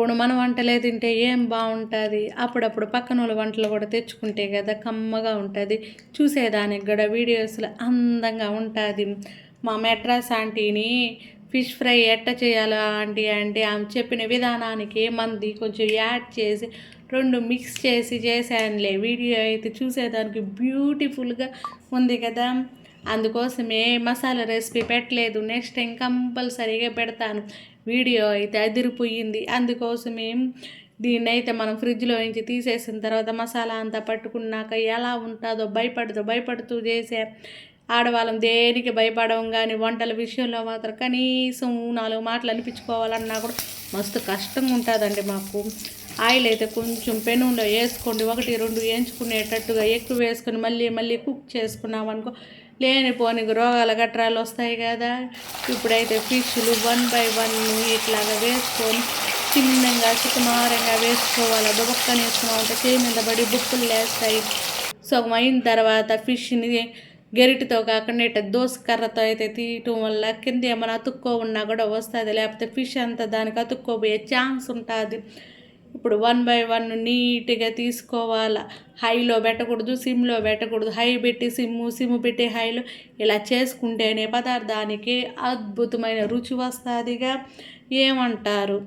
ఇప్పుడు మన వంటలే తింటే ఏం బాగుంటుంది? అప్పుడప్పుడు పక్కన వాళ్ళ వంటలు కూడా తెచ్చుకుంటే కదా కమ్మగా ఉంటుంది. చూసేదానికి కూడా వీడియోస్లో అందంగా ఉంటుంది. మా మెట్రాస్ ఆంటీని ఫిష్ ఫ్రై ఎట్ట చేయాలా ఆంటీ అంటే ఆమె చెప్పిన విధానానికి మంది కొంచెం యాడ్ చేసి రెండు మిక్స్ చేసి చేశానులే. వీడియో అయితే చూసేదానికి బ్యూటిఫుల్గా ఉంది కదా అందుకోసమే మసాలా రెసిపీ పెట్టలేదు. నెక్స్ట్ టైం కంపల్సరీగా పెడతాను. వీడియో అయితే అదిరిపోయింది. అందుకోసమే దీన్ని అయితే మనం ఫ్రిడ్జ్లో నుంచి తీసేసిన తర్వాత మసాలా అంతా పట్టుకున్నాక ఎలా ఉంటుందో భయపడుతూ భయపడుతూ చేసే ఆడవాళ్ళం దేనికి భయపడడం కానీ వంటల విషయంలో మాత్రం కనీసం నాలుగు మాటలు అనిపించుకోవాలన్నా కూడా మస్తు కష్టంగా ఉంటుందండి మాకు. ఆయిల్ అయితే కొంచెం పెనులో వేసుకోండి. ఒకటి రెండు వేయించుకునేటట్టుగా ఎక్కువ వేసుకొని మళ్ళీ మళ్ళీ కుక్ చేసుకున్నాం అనుకో లేనిపోని రోగాల గట్రాలు వస్తాయి కదా. ఇప్పుడైతే ఫిష్లు వన్ బై వన్ ఇట్లాగా వేసుకొని చిన్నంగా సుకుమారంగా వేసుకోవాలి. దుబక్కని వేసుకున్నాం అంటే చేయి మీద పడి బుక్కులు లేస్తాయి. సగం అయిన తర్వాత ఫిష్ని గెరిటితో కాకుండా ఇట్లా దోసకర్రతో అయితే తీయటం వల్ల కింద ఏమైనా అతుక్కో ఉన్నా కూడా వస్తుంది. లేకపోతే ఫిష్ అంతా దానికి అతుక్కోబోయే ఛాన్స్ ఉంటుంది. ఇప్పుడు వన్ బై వన్ నీట్గా తీసుకోవాలి. హైలో పెట్టకూడదు సిమ్లో పెట్టకూడదు. హై పెట్టి సిమ్ము సిమ్ పెట్టి హైలో ఇలా చేసుకుంటేనే పదార్థానికి అద్భుతమైన రుచి వస్తుందిగా. ఏమంటారు?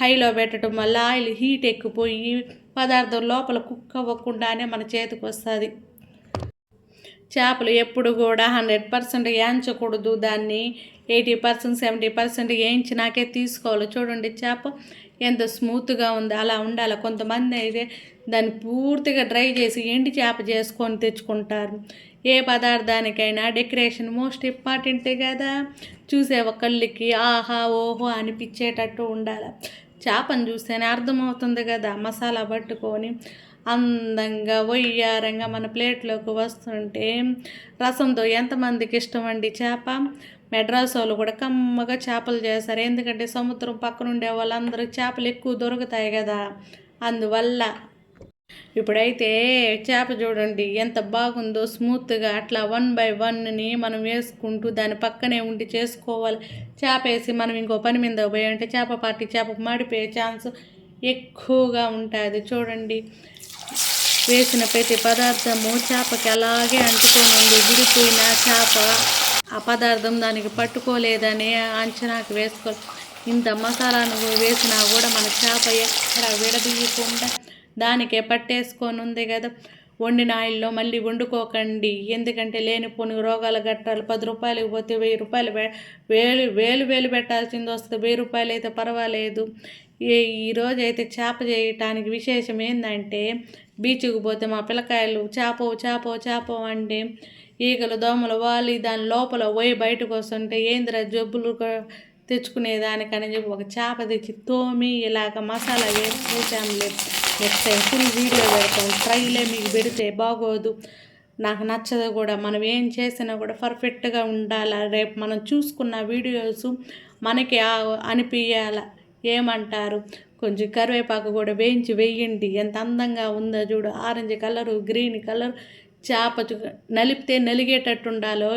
హైలో పెట్టడం వల్ల ఆయిల్ హీట్ ఎక్కిపోయి పదార్థం లోపల కుక్ అవ్వకుండానే మన చేతికి వస్తుంది చేపలు ఎప్పుడు కూడా హండ్రెడ్ పర్సెంట్ వేయించకూడదు. దాన్ని ఎయిటీ పర్సెంట్ సెవెంటీ పర్సెంట్ వేయించినాకే తీసుకోవాలి. చూడండి చేప ఎంత స్మూత్గా ఉంది. అలా ఉండాలి. కొంతమంది అయితే దాన్ని పూర్తిగా డ్రై చేసి ఎండి చేప చేసుకొని తెచ్చుకుంటారు. ఏ పదార్థానికైనా డెకరేషన్ మోస్ట్ ఇంపార్టెంట్ కదా. చూసే ఒకళ్ళకి ఆహా ఓహో అనిపించేటట్టు ఉండాలి. చేపను చూస్తేనే అర్థమవుతుంది కదా. మసాలా పట్టుకొని అందంగా ఒయ్యారంగా మన ప్లేట్లోకి వస్తుంటే రసంతో ఎంతమందికి ఇష్టం అండి చేప? మెడ్రాస్ వాళ్ళు కూడా కమ్మగా చేపలు చేస్తారు. ఎందుకంటే సముద్రం పక్కన ఉండే వాళ్ళందరూ చేపలు ఎక్కువ దొరుకుతాయి కదా. అందువల్ల ఇప్పుడైతే చేప చూడండి ఎంత బాగుందో స్మూత్గా అట్లా వన్ బై వన్ని మనం వేసుకుంటూ దాని పక్కనే ఉండి చేసుకోవాలి. చేప వేసి మనం ఇంకో పని మీద పోయి అంటే చేప పార్టీ చేప మాడిపోయే ఛాన్స్ ఎక్కువగా ఉంటుంది. చూడండి. వేసిన ప్రతి పదార్థము చేపకి అలాగే అంటుకొని ఉంది విడిపోయిన చేప ఆ పదార్థం దానికి పట్టుకోలేదని అంచనాకు వేసుకో ఇంత మసాలాను వేసినా కూడా మన చేప ఎక్కడ విడదీయకుండా దానికే పట్టేసుకొని ఉంది కదా. వండిన ఆయిల్లో మళ్ళీ వండుకోకండి. ఎందుకంటే లేనిపోని రోగాల గట్టాలు పది రూపాయలకి పోతే వెయ్యి రూపాయలు వేలు వేలు వేలు పెట్టాల్సింది వస్తుంది. వెయ్యి రూపాయలు అయితే పర్వాలేదు. ఈరోజు అయితే చేప చేయటానికి విశేషం ఏంటంటే బీచ్కి పోతే మా పిల్లకాయలు చేప చేప చేప అంటే ఈగలు దోమలు వాలి దాని లోపల పోయి బయటకు వస్తుంటే ఏందిరా జబ్బులు తెచ్చుకునేదానికని చెప్పి ఒక చేప తెచ్చి తోమి ఇలాగ మసాలా వేసి చూసాంలే నెక్స్ట్ టైం ఫుల్ వీడియో పెడతాం ఫ్రైలే మీకు పెడితే బాగోదు. నాకు నచ్చదు కూడా. మనం ఏం చేసినా కూడా పర్ఫెక్ట్గా ఉండాలి? రేపు మనం చూసుకున్న వీడియోస్ మనకి అనిపించాల ఏమంటారు? కొంచెం కరివేపాకు కూడా వేయించి వేయండి. ఎంత అందంగా ఉందో చూడు. ఆరెంజ్ కలరు గ్రీన్ కలర్ చేప నలిపితే నలిగేటట్టు ఉండాలో